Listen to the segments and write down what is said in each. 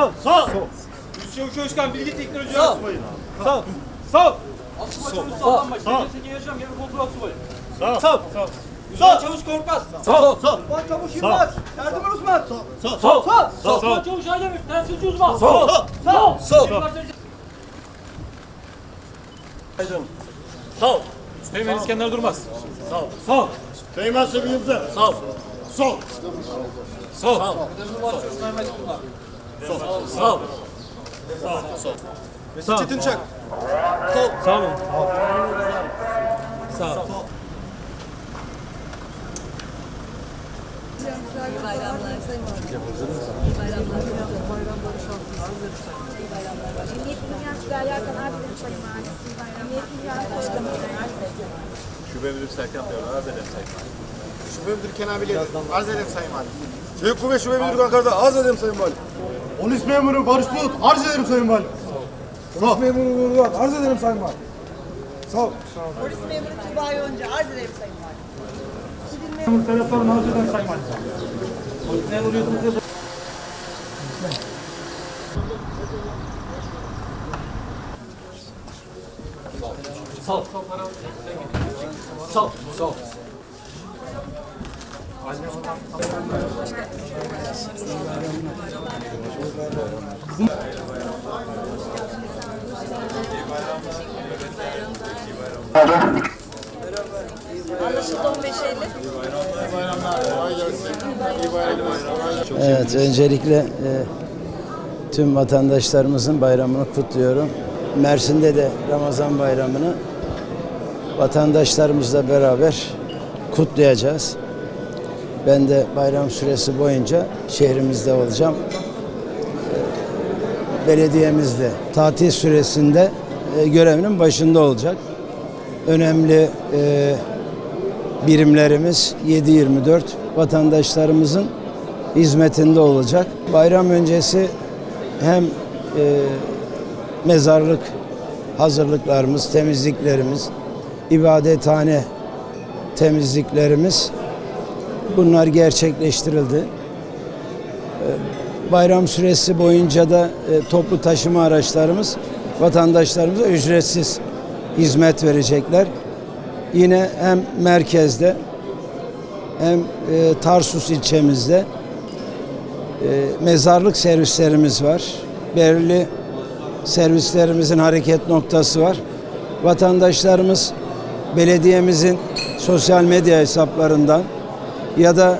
Sol. Sol. Çavuş Özkan Bilgi Teknoloji Sol. Subayı. Sol. Sol. Sol. Sağlam baş. Seki yaşam yarı kontrol subayı. Sol. Uzman Çavuş Korkmaz. Sol. Sol. Uzman Çavuş Yılmaz. Erdoğan Uzman. Sol. Sol. Sol. Uzman Çavuş Aydemir. Tensizci uzman. Sol. Sol. Sol. Sol. Sol. Teğmen İskender Durmaz. Sol. Sol. Teğmen Sevinç'e. Sol. Sol. Sol. Sol. Sol. Mesut Çetinçak. Sol. Sağ olun. Sağ ol. İyi bayramlar Sayın Valim. İyi bayramlar. İyi bayramlar. Emniyet Dünyası Derya Kanar Bilim Sayın Valim. İyi bayramlar. Emniyet Dünyası Başkanı. Şube Müdür Serkan Bey. Arz ederim Sayın Valim. Şube Müdür Kenan Bileli. Arz ederim Sayın Valim. Çevik Kuvvet Şube Müdür Ankara'da. Arz ederim Sayın Valim. Polis memuru Barış Bulut. Arz ederim Sayın Valim. Polis memuru Nurullah. Arz ederim Sayın Valim. Sağ ol. Polis memuru Tuğba Yonca arz ederim Sayın Valim. Sol. Sol. Sol. Anlaşıldı 15 Eylül. Evet, öncelikle e, tüm vatandaşlarımızın bayramını kutluyorum. Mersin'de de Ramazan bayramını vatandaşlarımızla beraber kutlayacağız. Ben de bayram süresi boyunca şehrimizde olacağım. E, Belediyemizde tatil süresinde e, görevinin başında olacak. Önemli e, birimlerimiz 7-24 vatandaşlarımızın hizmetinde olacak. Bayram öncesi hem e, mezarlık hazırlıklarımız, temizliklerimiz, ibadethane temizliklerimiz bunlar gerçekleştirildi. E, Bayram süresi boyunca da e, toplu taşıma araçlarımız vatandaşlarımıza ücretsiz hizmet verecekler. Yine hem merkezde hem e, Tarsus ilçemizde e, mezarlık servislerimiz var. Belirli servislerimizin hareket noktası var. Vatandaşlarımız belediyemizin sosyal medya hesaplarından ya da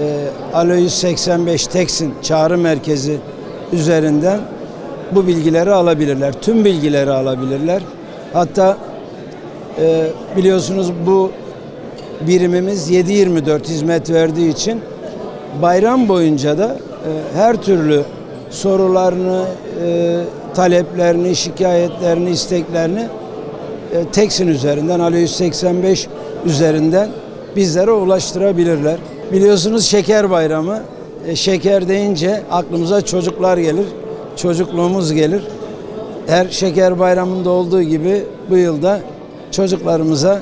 e, Alo 185 Teksin çağrı merkezi üzerinden bu bilgileri alabilirler. Tüm bilgileri alabilirler. Hatta e, biliyorsunuz bu birimimiz 7-24 hizmet verdiği için bayram boyunca da e, her türlü sorularını, e, taleplerini, şikayetlerini, isteklerini e, Teksin üzerinden, Alo 185 üzerinden bizlere ulaştırabilirler. Biliyorsunuz şeker bayramı. E, şeker deyince aklımıza çocuklar gelir, çocukluğumuz gelir. Her şeker bayramında olduğu gibi bu yılda çocuklarımıza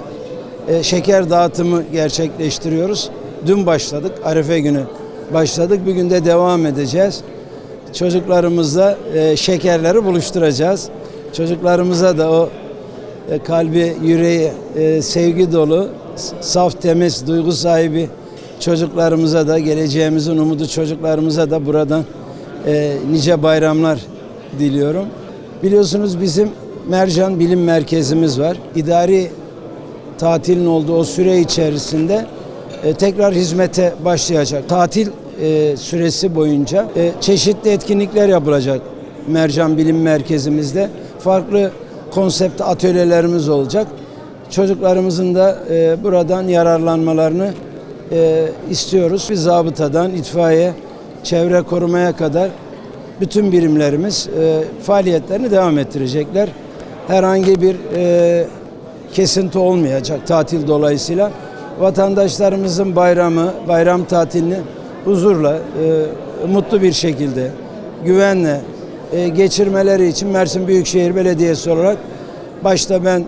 e, şeker dağıtımı gerçekleştiriyoruz. Dün başladık, Arife günü başladık. Bugün de devam edeceğiz. Çocuklarımızla e, şekerleri buluşturacağız. Çocuklarımıza da o e, kalbi, yüreği, e, sevgi dolu, saf, temiz, duygu sahibi çocuklarımıza da, geleceğimizin umudu çocuklarımıza da buradan e, nice bayramlar diliyorum. Biliyorsunuz bizim Mercan Bilim Merkezimiz var. İdari tatilin olduğu o süre içerisinde e, tekrar hizmete başlayacak. Tatil e, süresi boyunca e, çeşitli etkinlikler yapılacak Mercan Bilim Merkezimizde. Farklı konsept atölyelerimiz olacak. Çocuklarımızın da e, buradan yararlanmalarını e, istiyoruz. Bir zabıtadan itfaiye, çevre korumaya kadar bütün birimlerimiz e, faaliyetlerini devam ettirecekler. Herhangi bir e, kesinti olmayacak tatil dolayısıyla. Vatandaşlarımızın bayramı, bayram tatilini huzurla, e, mutlu bir şekilde, güvenle e, geçirmeleri için Mersin Büyükşehir Belediyesi olarak başta ben e,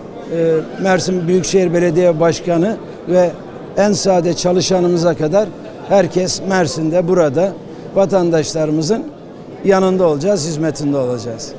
Mersin Büyükşehir Belediye Başkanı ve en sade çalışanımıza kadar herkes Mersin'de burada vatandaşlarımızın yanında olacağız, hizmetinde olacağız.